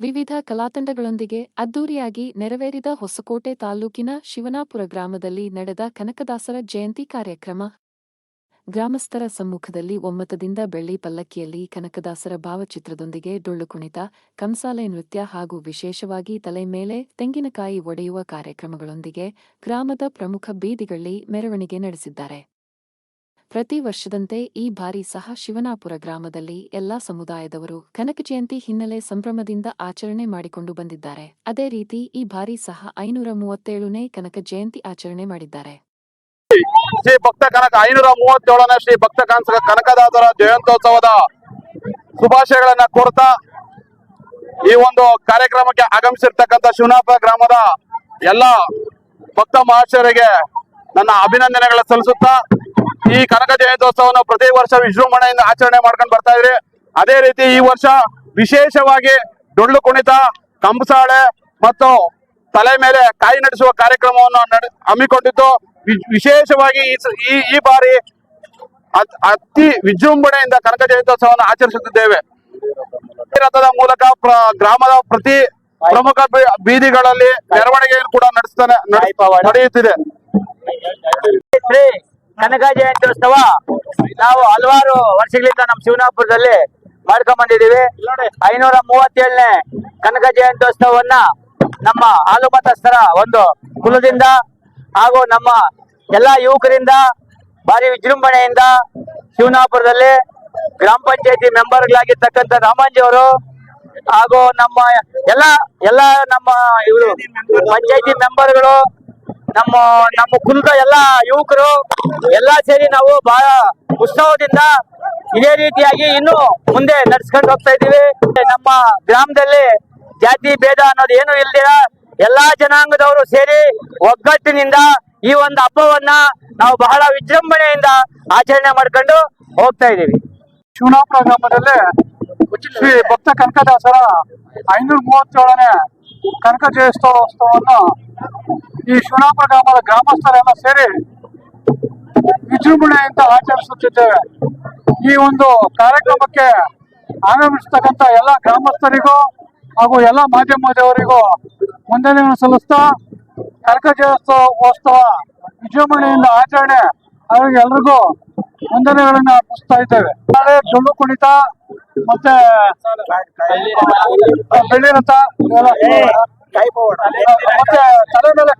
ವಿವಿಧ ಕಲಾತಂಡಗಳೊಂದಿಗೆ ಅದ್ದೂರಿಯಾಗಿ ನೆರವೇರಿದ ಹೊಸಕೋಟೆ ತಾಲ್ಲೂಕಿನ ಶಿವನಾಪುರ ಗ್ರಾಮದಲ್ಲಿ ನಡೆದ ಕನಕದಾಸರ ಜಯಂತಿ ಕಾರ್ಯಕ್ರಮ. ಗ್ರಾಮಸ್ಥರ ಸಮ್ಮುಖದಲ್ಲಿ ಒಮ್ಮತದಿಂದ ಬೆಳ್ಳಿ ಪಲ್ಲಕ್ಕಿಯಲ್ಲಿ ಕನಕದಾಸರ ಭಾವಚಿತ್ರದೊಂದಿಗೆ ಡೊಳ್ಳು ಕುಣಿತ, ಕಂಸಾಲೆ ನೃತ್ಯ ಹಾಗೂ ವಿಶೇಷವಾಗಿ ತಲೆ ಮೇಲೆ ತೆಂಗಿನಕಾಯಿ ಒಡೆಯುವ ಕಾರ್ಯಕ್ರಮಗಳೊಂದಿಗೆ ಗ್ರಾಮದ ಪ್ರಮುಖ ಬೀದಿಗಳಲ್ಲಿ ಮೆರವಣಿಗೆ ನಡೆಸಿದ್ದಾರೆ. ಪ್ರತಿ ವರ್ಷದಂತೆ ಈ ಬಾರಿ ಸಹ ಶಿವನಾಪುರ ಗ್ರಾಮದಲ್ಲಿ ಎಲ್ಲಾ ಸಮುದಾಯದವರು ಕನಕ ಜಯಂತಿ ಹಿನ್ನೆಲೆ ಸಂಭ್ರಮದಿಂದ ಆಚರಣೆ ಮಾಡಿಕೊಂಡು ಬಂದಿದ್ದಾರೆ. ಅದೇ ರೀತಿ ಈ ಬಾರಿ ಸಹ ಐನೂರ ಮೂವತ್ತೇಳನೇ ಕನಕ ಜಯಂತಿ ಆಚರಣೆ ಮಾಡಿದ್ದಾರೆ. ಶ್ರೀ ಭಕ್ತ ಕನಕ ಐನೂರ ಮೂವತ್ತೇಳನೇ ಶ್ರೀ ಭಕ್ತ ಕನಕ ಕನಕದಾಸರ ಜಯಂತೋತ್ಸವದ ಶುಭಾಶಯಗಳನ್ನ ಕೋರ್ತಾ ಈ ಒಂದು ಕಾರ್ಯಕ್ರಮಕ್ಕೆ ಆಗಮಿಸಿರ್ತಕ್ಕಂಥ ಶಿವನಾಪುರ ಗ್ರಾಮದ ಎಲ್ಲ ಭಕ್ತ ಮಹಾಶಯರಿಗೆ ನನ್ನ ಅಭಿನಂದನೆಗಳ ಸಲ್ಲಿಸುತ್ತಾ ಈ ಕನಕ ಜಯಂತ್ಯೋತ್ಸವವನ್ನು ಪ್ರತಿ ವರ್ಷ ವಿಜೃಂಭಣೆಯಿಂದ ಆಚರಣೆ ಮಾಡ್ಕೊಂಡು ಬರ್ತಾ ಇದ್ರಿ. ಅದೇ ರೀತಿ ಈ ವರ್ಷ ವಿಶೇಷವಾಗಿ ಡೊಳ್ಳು ಕುಣಿತ, ಕಂಬಸಾಳೆ ಮತ್ತು ತಲೆ ಮೇಲೆ ಕಾಯಿ ನಡೆಸುವ ಕಾರ್ಯಕ್ರಮವನ್ನು ಹಮ್ಮಿಕೊಂಡಿದ್ದು. ವಿಶೇಷವಾಗಿ ಈ ಈ ಬಾರಿ ಅತ್- ವಿಜೃಂಭಣೆಯಿಂದ ಕನಕ ಜಯಂತ್ಯೋತ್ಸವವನ್ನು ಆಚರಿಸುತ್ತಿದ್ದೇವೆ. ರಥದ ಮೂಲಕ ಗ್ರಾಮದ ಪ್ರತಿ ಪ್ರಮುಖ ಬೀದಿಗಳಲ್ಲಿ ಮೆರವಣಿಗೆಯನ್ನು ಕೂಡ ನಡೆಸ್ತಾನೆ ನಡೆ- ನಡೆಯುತ್ತಿದೆ. ಕನಕ ಜಯಂತ್ಯೋತ್ಸವ ನಾವು ಹಲವಾರು ವರ್ಷಗಳಿಂದ ನಮ್ಮ ಶಿವನಾಪುರದಲ್ಲಿ ಮಾಡ್ಕೊಂಡ್ ಬಂದಿದ್ದೀವಿ. ಐನೂರ ಮೂವತ್ತೇಳನೇ ಕನಕ ಜಯಂತ್ಯೋತ್ಸವವನ್ನ ನಮ್ಮ ಹಾಲು ಮತಸ್ಥರ ಒಂದು ಕುಲದಿಂದ ಹಾಗೂ ನಮ್ಮ ಎಲ್ಲಾ ಯುವಕರಿಂದ, ಭಾರಿ ವಿಜೃಂಭಣೆಯಿಂದ ಶಿವನಾಪುರದಲ್ಲಿ ಗ್ರಾಮ ಪಂಚಾಯತಿ ಮೆಂಬರ್ಗಳಾಗಿರ್ತಕ್ಕಂಥ ರಾಮಾಂಜಿ ಅವರು ಹಾಗೂ ನಮ್ಮ ಎಲ್ಲ ಎಲ್ಲ ನಮ್ಮ ಇವರು ಪಂಚಾಯತಿ ಮೆಂಬರ್ಗಳು ನಮ್ಮ ನಮ್ಮ ಕುಲದ ಎಲ್ಲ ಯುವಕರು ಎಲ್ಲಾ ಸೇರಿ ನಾವು ಬಹಳ ಉತ್ಸವದಿಂದ ಇದೇ ರೀತಿಯಾಗಿ ಇನ್ನು ಮುಂದೆ ನಡ್ಸ್ಕೊಂಡು ಹೋಗ್ತಾ ಇದ್ದೀವಿ. ನಮ್ಮ ಗ್ರಾಮದಲ್ಲಿ ಜಾತಿ ಭೇದ ಅನ್ನೋದು ಏನು ಇಲ್ದಿರ ಎಲ್ಲಾ ಜನಾಂಗದವರು ಸೇರಿ ಒಗ್ಗಟ್ಟಿನಿಂದ ಈ ಒಂದು ಹಬ್ಬವನ್ನ ನಾವು ಬಹಳ ವಿಜೃಂಭಣೆಯಿಂದ ಆಚರಣೆ ಮಾಡ್ಕೊಂಡು ಹೋಗ್ತಾ ಇದೀವಿ ಶಿವನಾಪುರ ಗ್ರಾಮದಲ್ಲಿ ಶ್ರೀ ಭಕ್ತ ಕನಕದಾಸರ ಐನೂರ ಮೂವತ್ತೇಳನೇ ಕನಕ ಜಯೋತ್ಸವವನ್ನು ಈ ಶಿವನಾಪುರ ಗ್ರಾಮದ ಗ್ರಾಮಸ್ಥರೆಲ್ಲ ಸೇರಿ ವಿಜೃಂಭಣೆಯಿಂದ ಆಚರಿಸುತ್ತಿದ್ದೇವೆ. ಈ ಒಂದು ಕಾರ್ಯಕ್ರಮಕ್ಕೆ ಆಗಮಿಸ್ತಕ್ಕಂಥ ಎಲ್ಲ ಗ್ರಾಮಸ್ಥರಿಗೂ ಹಾಗೂ ಎಲ್ಲ ಮಾಧ್ಯಮದವರಿಗೂ ವಂದನೆಗಳನ್ನು ಸಲ್ಲಿಸ್ತಾ ಕರ್ಕ ಜಯೋತ್ಸವೋತ್ಸವ ವಿಜೃಂಭಣೆಯಿಂದ ಆಚರಣೆ ಅವರಿಗೆ ಎಲ್ರಿಗೂ ವಂದನೆಗಳನ್ನ ಅರ್ಪಿಸ್ತಾ ಇದ್ದೇವೆ. ನಾಳೆ ಡೊಳ್ಳು ಕುಣಿತ ಮತ್ತೆ ಬೆಳ್ಳಿ ರಥ ಮತ್ತೆ ತಲೆ ಮೇಲೆ